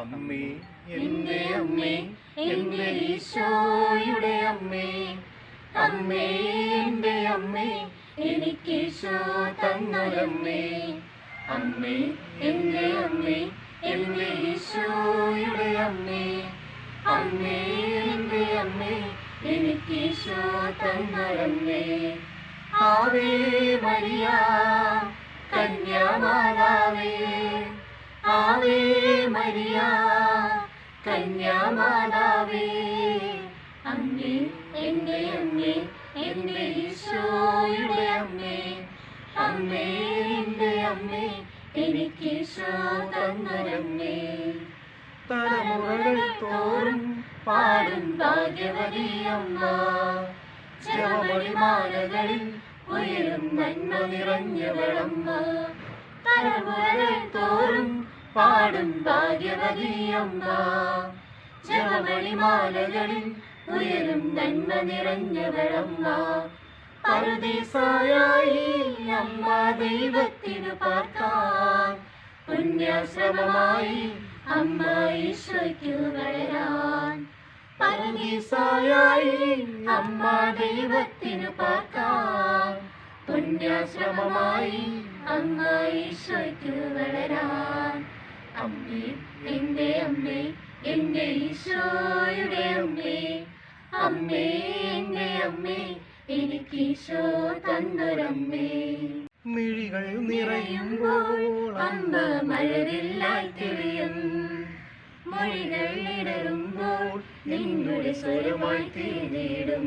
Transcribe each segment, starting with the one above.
അമ്മേ എന്റെ അമ്മേ എന്റെ ഈശോയുടെ അമ്മേ. അമ്മേ എന്റെ അമ്മേ എനിക്ക് ഈശോ തന്നൊരമ്മേ. അമ്മേ എന്റെ അമ്മേ എന്റെ ഈശോയുടെ അമ്മേ. അമ്മേ എന്റെ അമ്മേ എനിക്ക് ഈശോ തന്നൊരമ്മേ ആവേ മരിയ കന്യാമാതാവേ. ആവേ മരിയ കന്യാമാതാവേ. അമ്മേ എന്റെ അമ്മേ എന്റെ ഈശോയുടെ അമ്മേ. അമ്മേ എന്റെ അമ്മേ എനിക്ക് ഈശോ തന്നൊരമ്മേ തലമുറകൾ തോറും പാടും ഭാഗ്യവതി അമ്മ ജപമണിമാലകളിൽ ഉയരും നന്മ നിറഞ്ഞവളമ്മ. തലമുറകൾ തോറും പാടും ഭാഗ്യവതി അമ്മ ജപമണിമാലകളിൽ ഉയരും നന്മ നിറഞ്ഞവളമ്മ. പറുദീസായി അമ്മ ദൈവത്തിനു പാർക്കാൻ പുണ്യാശ്രമമായി അമ്മ ഈശോയ്ക്കു വളരാൻ. പറുദീസായി അമ്മ ദൈവത്തിനു പാക്കാം പുണ്യാശ്രമമായി അമ്മ ഈശോയ്ക്കു വളരാൻ അമ്മേ എന്റെ അമ്മേ എന്റെ ഈശോയുടെ അമ്മേ. അമ്മേ എന്റെ അമ്മേ എനിക്ക് ഈശോ തന്നൊരമ്മേ. മിഴികൾ നിറയുമ്പോൾ അമ്മ മലരില്ലായി തെളിയും. മൊഴികൾ ഇടറുമ്പോൾ നിങ്ങളുടെ സ്വരമായി തീരിടും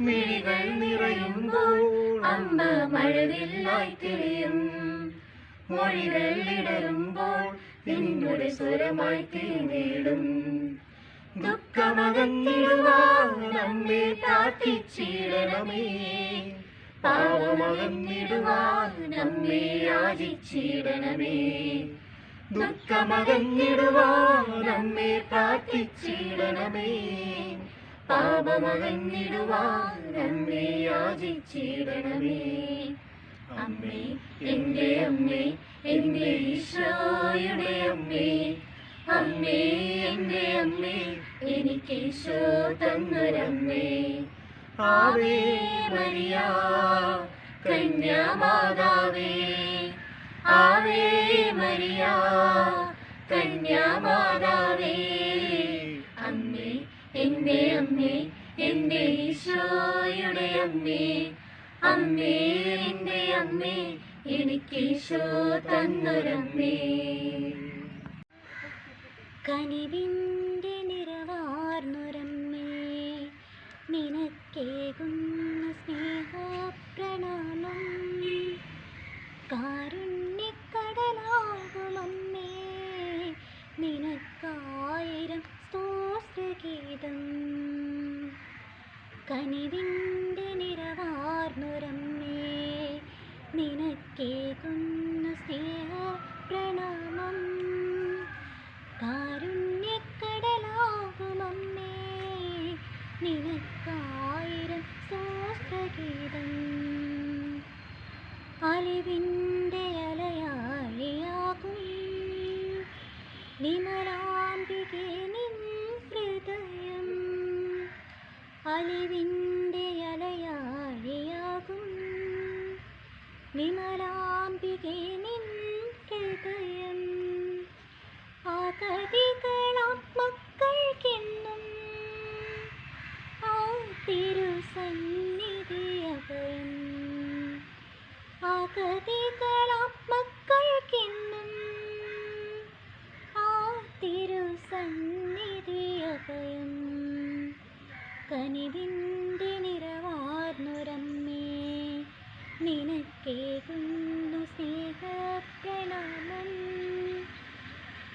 മിഴികൾ നിറയുമ്പോൾ അമ്മ മഴവില്ലായി തിരിയും മൊഴികൾ ഇടറുമ്പോൾ നിങ്ങളുടെ സ്വരമായി തീർന്നിടും ദുഃഖമകന്നിടുവാൻ നമ്മെ പ്രാർത്ഥിച്ചിടണമേ. പാവമകന്നിടുവാൻ നമ്മെ യാചിച്ചിടണമേ. ദുഃഖമകന്നിടുവാൻ നമ്മെ പ്രാർത്ഥിച്ചിടണമേ പാപമകന്നിടുവാൻ നമ്മെ യാചിച്ചിടണമേ അമ്മേ എന്റെ അമ്മേ എന്റെ ഈശോയുടെ അമ്മേ അമ്മേ എന്റെ അമ്മേ എനിക്ക് ഈശോ തന്നൊരമ്മേ ആവേ മരിയ കന്യാമാതാവേ ആവേ മരിയ കന്യാമാതാവേ അമ്മേ എന്റെ അമ്മേ എന്റെ ഈശോയുടെ അമ്മേ. അമ്മേ എന്റെ അമ്മേ എനിക്ക് ഈശോ തന്നൊരമ്മേ. കനിവിന്റെ നിറവാർന്നൊരമ്മേ. നിനക്കേകുന്ന സ്നേഹപ്രണാമം. കാരുണ്യക്കടലാകുമമ്മേ നിനക്കായിരം സ്തോത്രഗീതം. കനിവിന്റെ നിറവാർന്നുരമ്മേ നിനക്കേകുന്ന സ്നേഹപ്രണാമം. കാരുണ്യക്കടലാകുമമ്മേ വിമലാംബികെ നിൻ ഹൃദയം. ആകതികളാം മക്കൾക്കെന്നും ആ തിരുസന്നിധി അഭയം കവികളാം മക്കൾക്കെന്നും ആ തിരുസന്നിധി അഭയം കനിവിന്റെ നിറവാർന്നൊരമ്മേ നിനക്കേകുന്നു സ്നേഹപ്രണാമം.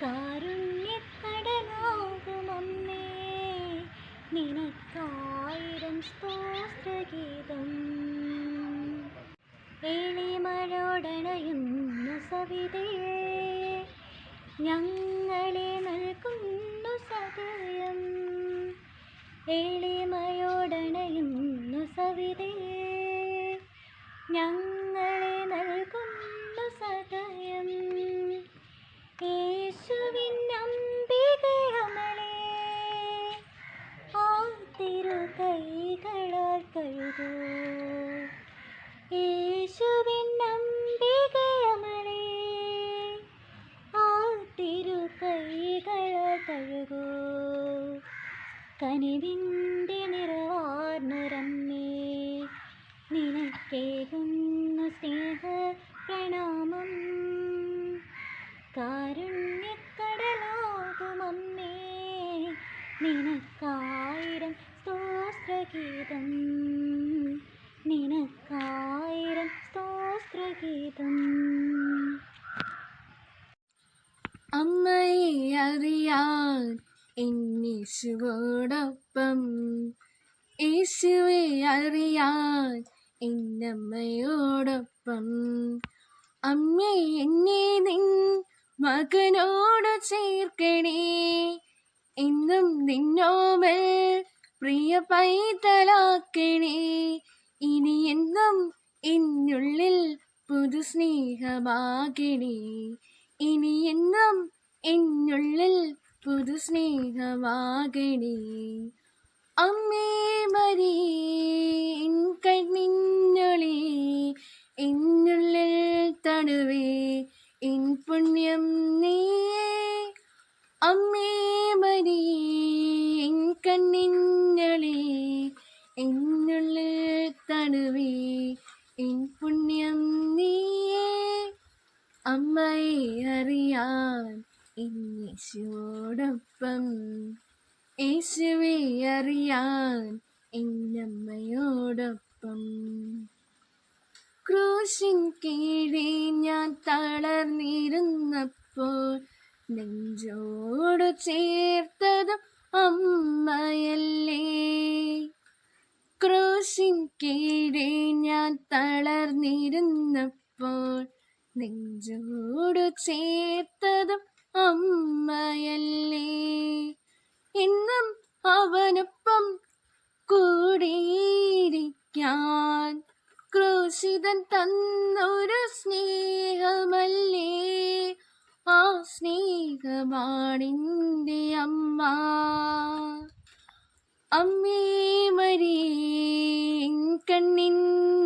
കാരുണ്യക്കടലാകുമമ്മേ നിനക്കായിരം സ്തോത്രഗീതം. എളിമഴോടണയുന്നു സവിതയെ ഞങ്ങളെ നൽകുന്നു സദയം. എളിമയോടണയുന്നു സവിതേ ഞങ്ങളെ നൽകുന്നു സദയം യേശുവിൻ യേശുവിൻ ആ തിരു കൈകളാൽ കഴുകൂ. കനിവിന്റെ മകനോട് ചേർക്കണേ. എന്നും നിന്നോമൽ പ്രിയ പൈതലാക്കണേ. ഇനി എന്നും എന്നുള്ളിൽ പുതു സ്നേഹമാകണേ ഇനി എന്നും എന്നുള്ളിൽ പുതു സ്നേഹമാകണേ അമ്മേ മരി കണ്ണിന്നൊളി എന്നുള്ളിൽ തണുവേ. അറിയാൻ എന്നമ്മയോടൊപ്പം. ക്രൂശിൻ കീഴേ ഞാൻ തളർന്നിരുന്നപ്പോൾ നെഞ്ചോട് ചേർത്തതും അമ്മയല്ലേ. ക്രൂശിൻ കീഴേ ഞാൻ തളർന്നിരുന്നപ്പോൾ നെഞ്ചോട് ചേർത്തതും അമ്മയല്ലേ. ഇന്നും അവനൊപ്പം കൂടിയിരിക്കാൻ ക്രൂശിതൻ തന്നൊരു സ്നേഹമല്ലേ? ആ സ്നേഹമാണിന്റെ അമ്മ. അമ്മേ മരി കണ്ണിന്നൊളി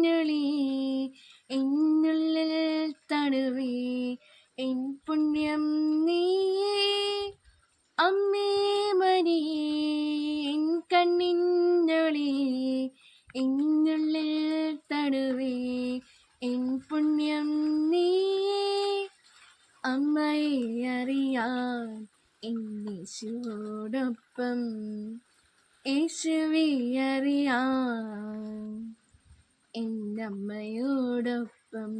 എന്നേശുവോടൊപ്പം യേശുവെ അറിയാൻ എന്നമ്മയോടൊപ്പം.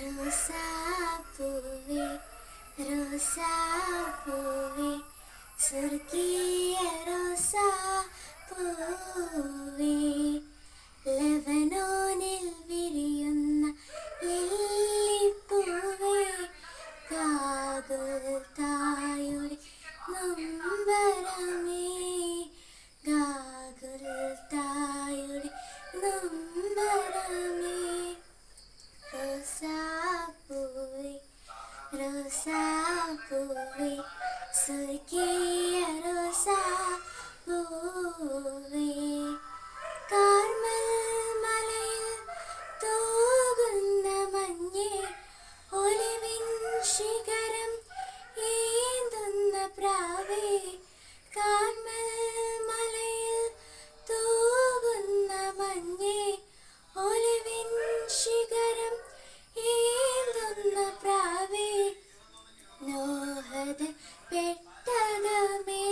റോസാപ്പൂവേ റോസാപ്പൂവേ സ്വർഗീയ റോസാപ്പൂവേ ലവനോനിൽ വിരിയുന്ന ലില്ലിപ്പൂവേ Follow me.